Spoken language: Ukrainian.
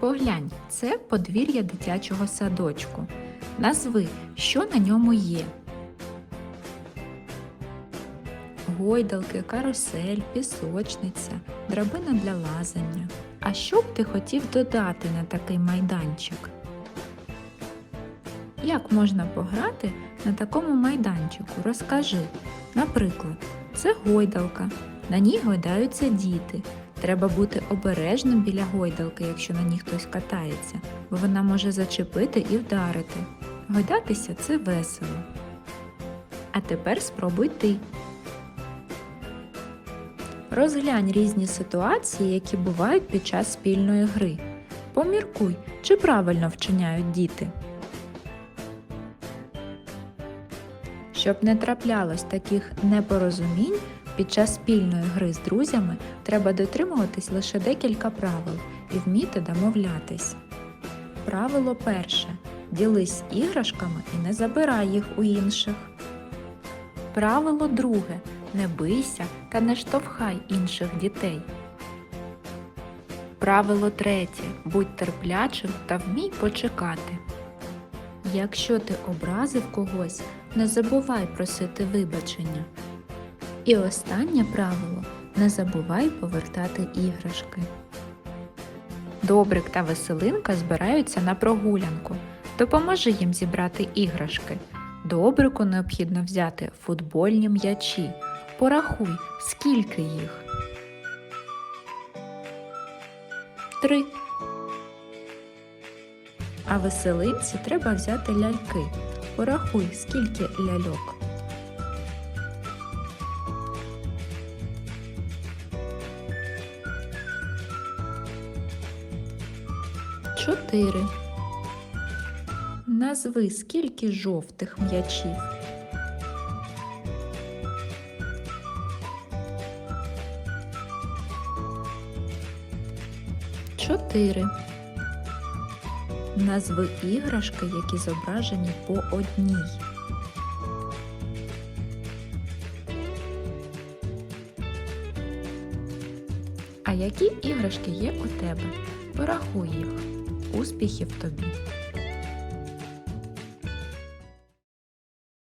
Поглянь, це подвір'я дитячого садочку. Назви, що на ньому є. Гойдалки, карусель, пісочниця, драбина для лазання. А що б ти хотів додати на такий майданчик? Як можна пограти на такому майданчику? Розкажи. Наприклад, це гойдалка. На ній гойдаються діти. Треба бути обережним біля гойдалки, якщо на ній хтось катається, бо вона може зачепити і вдарити. Гойдатися це весело. А тепер спробуй ти. Розглянь різні ситуації, які бувають під час спільної гри. Поміркуй, чи правильно вчиняють діти. Щоб не траплялось таких непорозумінь під час спільної гри з друзями, треба дотримуватись лише декілька правил і вміти домовлятись. Правило перше. Ділись іграшками і не забирай їх у інших. Правило друге. Не бийся та не штовхай інших дітей. Правило третє. Будь терплячим та вмій почекати. Якщо ти образив когось, не забувай просити вибачення. І останнє правило не забувай повертати іграшки. Добрик та Веселинка збираються на прогулянку. Допоможи їм зібрати іграшки. Добрику необхідно взяти футбольні м'ячі. Порахуй, скільки їх. Три. А веселинці треба взяти ляльки. Порахуй, скільки ляльок. Чотири. Назви скільки жовтих м'ячів. Чотири. Назви іграшки, які зображені по одній. А які іграшки є у тебе? Порахуй їх. Успіхів тобі!